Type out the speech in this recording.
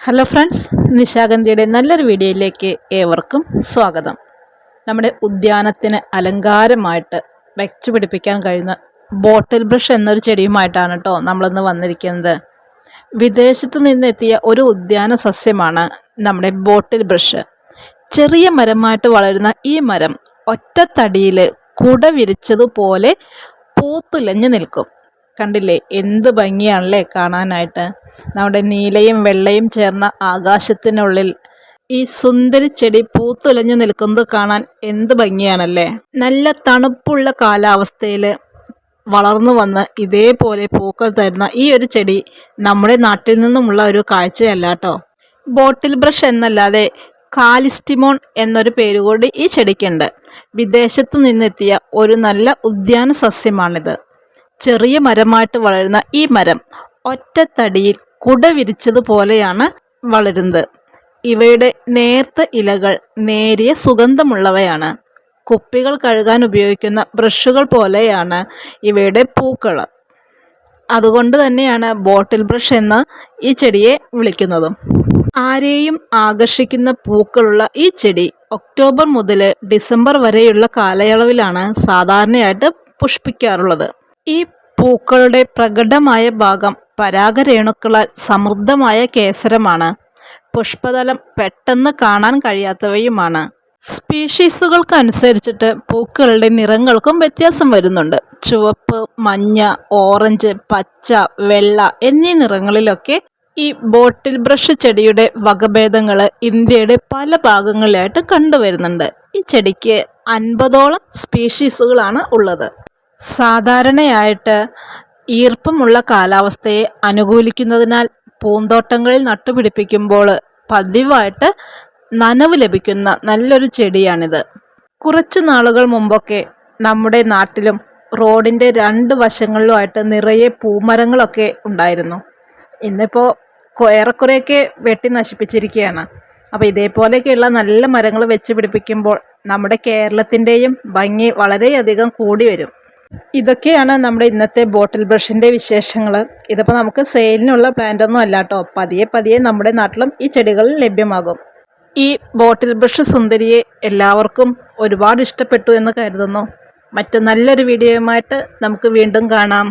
Hello friends നിശാഗന്ധിയുടെ നല്ലൊരു വീഡിയോയിലേക്ക് ഏവർക്കും സ്വാഗതം. നമ്മുടെ ഉദ്യാനത്തിന് അലങ്കാരമായിട്ട് വെച്ച് പിടിപ്പിക്കാൻ കഴിയുന്ന ബോട്ടിൽ ബ്രഷ് എന്നൊരു ചെടിയുമായിട്ടാണ് കേട്ടോ നമ്മളിന്ന് വന്നിരിക്കുന്നത്. വിദേശത്ത് നിന്നെത്തിയ ഒരു ഉദ്യാന സസ്യമാണ് നമ്മുടെ ബോട്ടിൽ ബ്രഷ്. ചെറിയ മരമായിട്ട് വളരുന്ന ഈ മരം ഒറ്റത്തടിയിൽ കുട വിരിച്ചതുപോലെ പൂത്തുലഞ്ഞു നിൽക്കും. കണ്ടില്ലേ? എന്ത് ഭംഗിയാണല്ലേ കാണാനായിട്ട്? നമ്മുടെ നീലയും വെള്ളയും ചേർന്ന ആകാശത്തിനുള്ളിൽ ഈ സുന്ദരി ചെടി പൂത്തുലഞ്ഞു നിൽക്കുന്നത് കാണാൻ എന്ത് ഭംഗിയാണല്ലേ? നല്ല തണുപ്പുള്ള കാലാവസ്ഥയിൽ വളർന്നു വന്ന് ഇതേപോലെ പൂക്കൾ തരുന്ന ഈ ഒരു ചെടി നമ്മുടെ നാട്ടിൽ നിന്നുമുള്ള ഒരു കാഴ്ചയല്ല കേട്ടോ. ബോട്ടിൽ ബ്രഷ് എന്നല്ലാതെ കാലിസ്റ്റിമോൺ എന്നൊരു പേരുകൂടി ഈ ചെടിക്കുണ്ട്. വിദേശത്തു നിന്നെത്തിയ ഒരു നല്ല ഉദ്യാന സസ്യമാണിത്. ചെറിയ മരമായിട്ട് വളരുന്ന ഈ മരം ഒറ്റത്തടിയിൽ കുട വിരിച്ചതുപോലെയാണ് വളരുന്നത്. ഇവയുടെ നേർത്ത ഇലകൾ നേരിയ സുഗന്ധമുള്ളവയാണ്. കുപ്പികൾ കഴുകാൻ ഉപയോഗിക്കുന്ന ബ്രഷുകൾ പോലെയാണ് ഇവയുടെ പൂക്കൾ. അതുകൊണ്ട് തന്നെയാണ് ബോട്ടിൽ ബ്രഷ് എന്ന് ഈ ചെടിയെ വിളിക്കുന്നതും. ആരെയും ആകർഷിക്കുന്ന പൂക്കളുള്ള ഈ ചെടി ഒക്ടോബർ മുതൽ ഡിസംബർ വരെയുള്ള കാലയളവിലാണ് സാധാരണയായിട്ട് പുഷ്പിക്കാറുള്ളത്. ഈ പൂക്കളുടെ പ്രകടമായ ഭാഗം പരാഗരേണുക്കളാൽ സമൃദ്ധമായ കേസരമാണ്. പുഷ്പതലം പെട്ടെന്ന് കാണാൻ കഴിയാത്തവയുമാണ്. സ്പീഷീസുകൾക്കനുസരിച്ചിട്ട് പൂക്കളുടെ നിറങ്ങൾക്കും വ്യത്യാസം വരുന്നുണ്ട്. ചുവപ്പ് മഞ്ഞ ഓറഞ്ച് പച്ച വെള്ള എന്നീ നിറങ്ങളിലൊക്കെ ഈ ബോട്ടിൽ ബ്രഷ് ചെടിയുടെ വകഭേദങ്ങൾ ഇന്ത്യയുടെ പല ഭാഗങ്ങളിലായിട്ട് കണ്ടുവരുന്നുണ്ട്. ഈ ചെടിക്ക് അൻപതോളം സ്പീഷീസുകളാണ് ഉള്ളത്. സാധാരണയായിട്ട് ഈർപ്പമുള്ള കാലാവസ്ഥയെ അനുകൂലിക്കുന്നതിനാൽ പൂന്തോട്ടങ്ങളിൽ നട്ടുപിടിപ്പിക്കുമ്പോൾ പതിവായിട്ട് നനവ് ലഭിക്കുന്ന നല്ലൊരു ചെടിയാണിത്. കുറച്ച് നാളുകൾ മുമ്പൊക്കെ നമ്മുടെ നാട്ടിലും റോഡിന്റെ രണ്ട് വശങ്ങളിലുമായിട്ട് നിറയെ പൂമരങ്ങളൊക്കെ ഉണ്ടായിരുന്നു. ഇന്നിപ്പോൾ ഏറെക്കുറെയൊക്കെ വെട്ടി നശിപ്പിച്ചിരിക്കുകയാണ്. അപ്പോൾ ഇതേപോലെയൊക്കെയുള്ള നല്ല മരങ്ങൾ വെച്ച് പിടിപ്പിക്കുമ്പോൾ നമ്മുടെ കേരളത്തിന്റെയും ഭംഗി വളരെയധികം കൂടി വരും. ഇതൊക്കെയാണ് നമ്മുടെ ഇന്നത്തെ ബോട്ടിൽ ബ്രഷിന്റെ വിശേഷങ്ങൾ ഇതിപ്പോൾ നമുക്ക് സെയിലിനുള്ള പ്ലാന്റ് ഒന്നും അല്ല കേട്ടോ പതിയെ പതിയെ നമ്മുടെ നാട്ടിലും ഈ ചെടികൾ ലഭ്യമാകും. ഈ ബോട്ടിൽ ബ്രഷ് സുന്ദരിയെ എല്ലാവർക്കും ഒരുപാട് ഇഷ്ടപ്പെട്ടു എന്ന് കരുതുന്നു. മറ്റു നല്ലൊരു വീഡിയോയുമായിട്ട് നമുക്ക് വീണ്ടും കാണാം.